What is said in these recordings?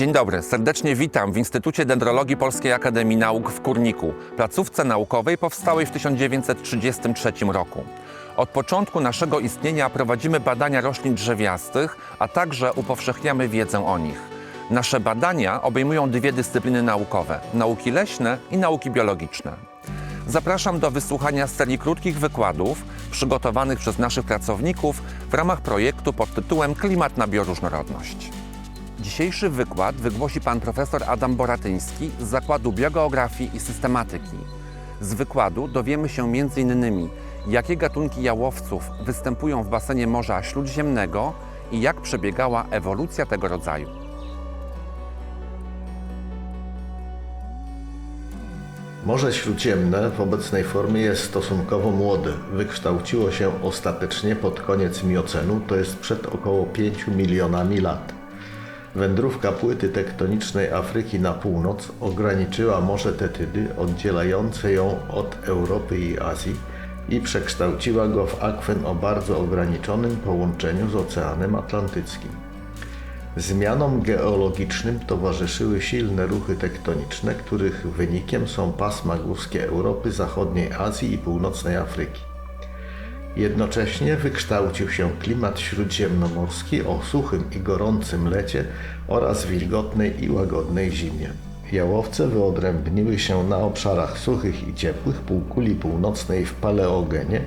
Dzień dobry, serdecznie witam w Instytucie Dendrologii Polskiej Akademii Nauk w Kurniku, placówce naukowej powstałej w 1933 roku. Od początku naszego istnienia prowadzimy badania roślin drzewiastych, a także upowszechniamy wiedzę o nich. Nasze badania obejmują dwie dyscypliny naukowe: nauki leśne i nauki biologiczne. Zapraszam do wysłuchania serii krótkich wykładów przygotowanych przez naszych pracowników w ramach projektu pod tytułem Klimat na bioróżnorodność. Dzisiejszy wykład wygłosi pan profesor Adam Boratyński z Zakładu Biogeografii i Systematyki. Z wykładu dowiemy się m.in. jakie gatunki jałowców występują w basenie Morza Śródziemnego i jak przebiegała ewolucja tego rodzaju. Morze Śródziemne w obecnej formie jest stosunkowo młode. Wykształciło się ostatecznie pod koniec miocenu, to jest przed około 5 milionami lat. Wędrówka płyty tektonicznej Afryki na północ ograniczyła Morze Tetydy, oddzielające ją od Europy i Azji i przekształciła go w akwen o bardzo ograniczonym połączeniu z Oceanem Atlantyckim. Zmianom geologicznym towarzyszyły silne ruchy tektoniczne, których wynikiem są pasma górskie Europy, zachodniej Azji i północnej Afryki. Jednocześnie wykształcił się klimat śródziemnomorski o suchym i gorącym lecie oraz wilgotnej i łagodnej zimie. Jałowce wyodrębniły się na obszarach suchych i ciepłych półkuli północnej w paleogenie,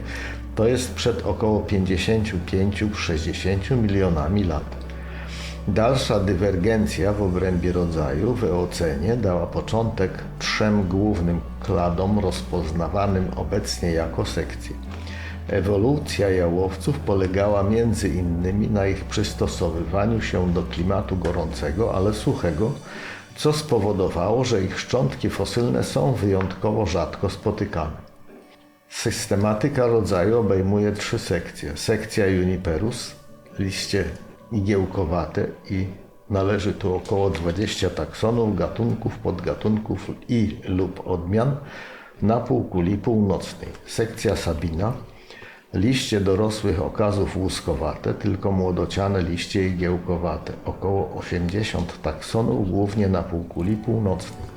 to jest przed około 55-60 milionami lat. Dalsza dywergencja w obrębie rodzaju w Eocenie dała początek trzem głównym kladom rozpoznawanym obecnie jako sekcje. Ewolucja jałowców polegała między innymi na ich przystosowywaniu się do klimatu gorącego, ale suchego, co spowodowało, że ich szczątki fosylne są wyjątkowo rzadko spotykane. Systematyka rodzaju obejmuje trzy sekcje. Sekcja Juniperus, liście igiełkowate i należy tu około 20 taksonów, gatunków, podgatunków i lub odmian na półkuli północnej. Sekcja Sabina, liście dorosłych okazów łuskowate, tylko młodociane liście igiełkowate, około 80 taksonów, głównie na półkuli północnej.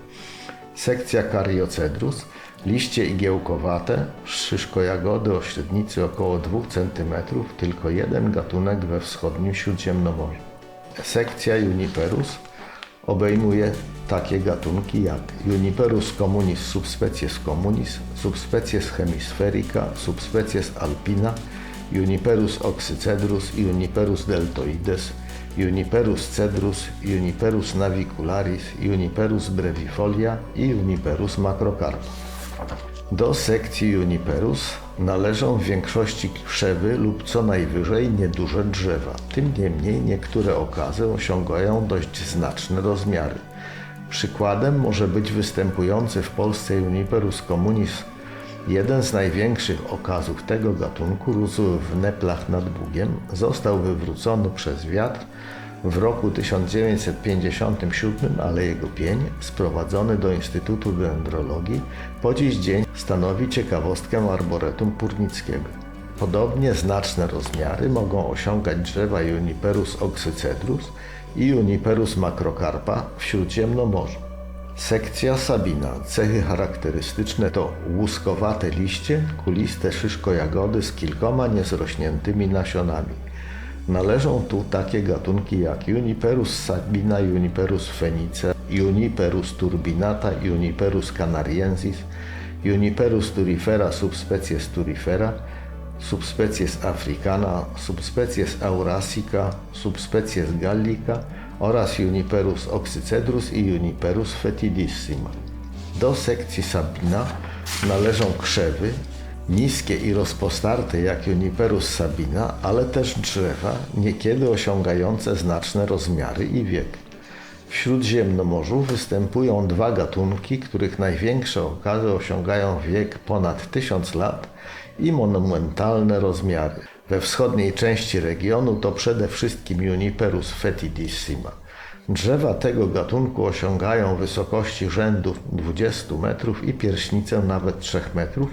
Sekcja Cariocedrus, liście igiełkowate, szyszko-jagody o średnicy około 2 cm, tylko jeden gatunek we wschodnim Śródziemnomorzu. Sekcja Juniperus obejmuje takie gatunki jak Juniperus communis subspecies communis, subspecies hemispherica, subspecies alpina, Juniperus oxycedrus, Juniperus deltoides, Juniperus cedrus, Juniperus navicularis, Juniperus brevifolia i Juniperus macrocarpa. Do sekcji Juniperus należą w większości krzewy lub co najwyżej nieduże drzewa. Tym niemniej niektóre okazy osiągają dość znaczne rozmiary. Przykładem może być występujący w Polsce Juniperus communis. Jeden z największych okazów tego gatunku rósł w Neplach nad Bugiem. Został wywrócony przez wiatr w roku 1957, ale jego pień, sprowadzony do Instytutu Dendrologii, po dziś dzień stanowi ciekawostkę arboretum purnickiego. Podobnie znaczne rozmiary mogą osiągać drzewa Juniperus oxycedrus i Juniperus macrocarpa w Śródziemnomorzu. Sekcja Sabina. Cechy charakterystyczne to łuskowate liście, kuliste szyszko-jagody z kilkoma niezrośniętymi nasionami. Należą tu takie gatunki jak Juniperus sabina, Juniperus fenice, Juniperus turbinata, Juniperus canariensis, Juniperus turifera subspecies turifera, subspecies africana, subspecies eurasica, subspecies gallica oraz Juniperus oxycedrus i Juniperus fetidissima. Do sekcji Sabina należą krzewy, niskie i rozpostarte jak Juniperus sabina, ale też drzewa, niekiedy osiągające znaczne rozmiary i wiek. W Śródziemnomorzu występują dwa gatunki, których największe okazy osiągają wiek ponad 1000 lat i monumentalne rozmiary. We wschodniej części regionu to przede wszystkim Juniperus fetidissima. Drzewa tego gatunku osiągają wysokości rzędu 20 metrów i pierśnicę nawet 3 metrów,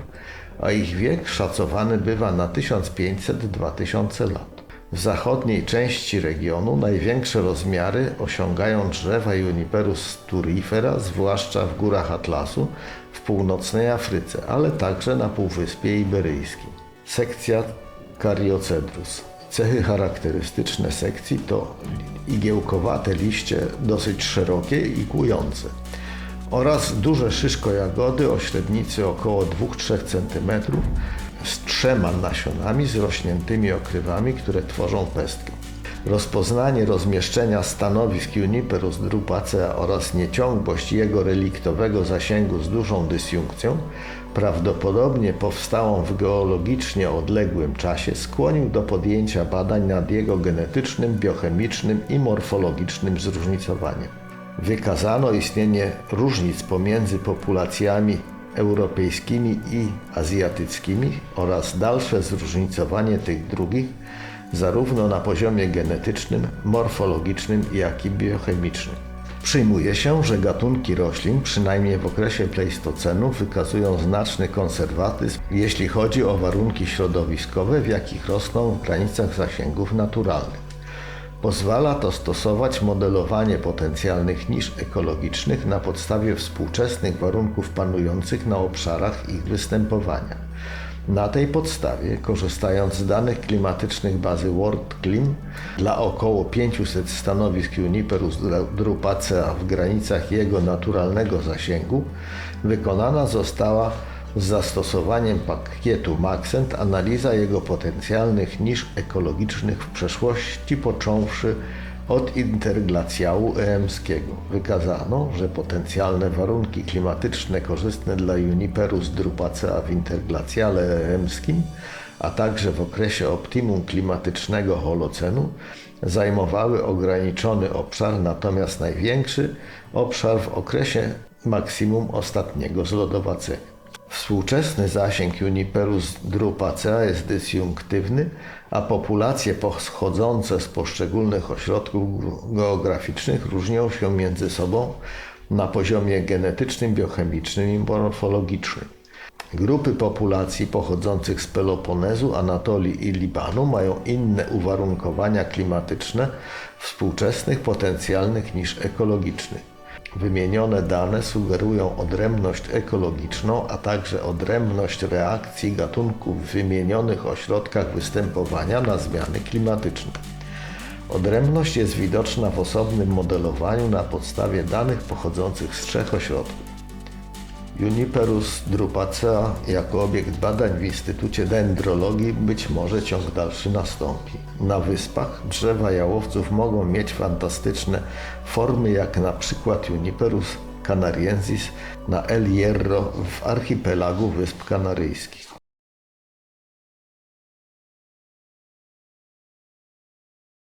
a ich wiek szacowany bywa na 1500-2000 lat. W zachodniej części regionu największe rozmiary osiągają drzewa Juniperus turifera, zwłaszcza w górach Atlasu, w północnej Afryce, ale także na Półwyspie Iberyjskim. Sekcja Cariocedrus. Cechy charakterystyczne sekcji to igiełkowate liście dosyć szerokie i kłujące oraz duże szyszko jagody o średnicy około 2-3 cm z trzema nasionami zrośniętymi okrywami, które tworzą pestkę. Rozpoznanie rozmieszczenia stanowisk Juniperus drupacea oraz nieciągłość jego reliktowego zasięgu z dużą dysjunkcją, prawdopodobnie powstałą w geologicznie odległym czasie, skłonił do podjęcia badań nad jego genetycznym, biochemicznym i morfologicznym zróżnicowaniem. Wykazano istnienie różnic pomiędzy populacjami europejskimi i azjatyckimi oraz dalsze zróżnicowanie tych drugich zarówno na poziomie genetycznym, morfologicznym, jak i biochemicznym. Przyjmuje się, że gatunki roślin, przynajmniej w okresie pleistocenu, wykazują znaczny konserwatyzm, jeśli chodzi o warunki środowiskowe, w jakich rosną w granicach zasięgów naturalnych. Pozwala to stosować modelowanie potencjalnych nisz ekologicznych na podstawie współczesnych warunków panujących na obszarach ich występowania. Na tej podstawie, korzystając z danych klimatycznych bazy WorldClim dla około 500 stanowisk Juniperus drupacea w granicach jego naturalnego zasięgu, wykonana została z zastosowaniem pakietu Maxent analiza jego potencjalnych nisz ekologicznych w przeszłości, począwszy od interglacjału eemskiego. Wykazano, że potencjalne warunki klimatyczne korzystne dla Juniperus drupacea w interglacjale eemskim, a także w okresie optimum klimatycznego Holocenu, zajmowały ograniczony obszar, natomiast największy obszar w okresie maksimum ostatniego zlodowacenia. Współczesny zasięg Juniperus drupacea jest dysjunktywny, a populacje pochodzące z poszczególnych ośrodków geograficznych różnią się między sobą na poziomie genetycznym, biochemicznym i morfologicznym. Grupy populacji pochodzących z Peloponezu, Anatolii i Libanu mają inne uwarunkowania klimatyczne współczesnych potencjalnych niż ekologicznych. Wymienione dane sugerują odrębność ekologiczną, a także odrębność reakcji gatunków w wymienionych ośrodkach występowania na zmiany klimatyczne. Odrębność jest widoczna w osobnym modelowaniu na podstawie danych pochodzących z trzech ośrodków. Juniperus drupacea jako obiekt badań w Instytucie Dendrologii być może ciąg dalszy nastąpi. Na wyspach drzewa jałowców mogą mieć fantastyczne formy jak na przykład Juniperus canariensis na El Hierro w archipelagu Wysp Kanaryjskich.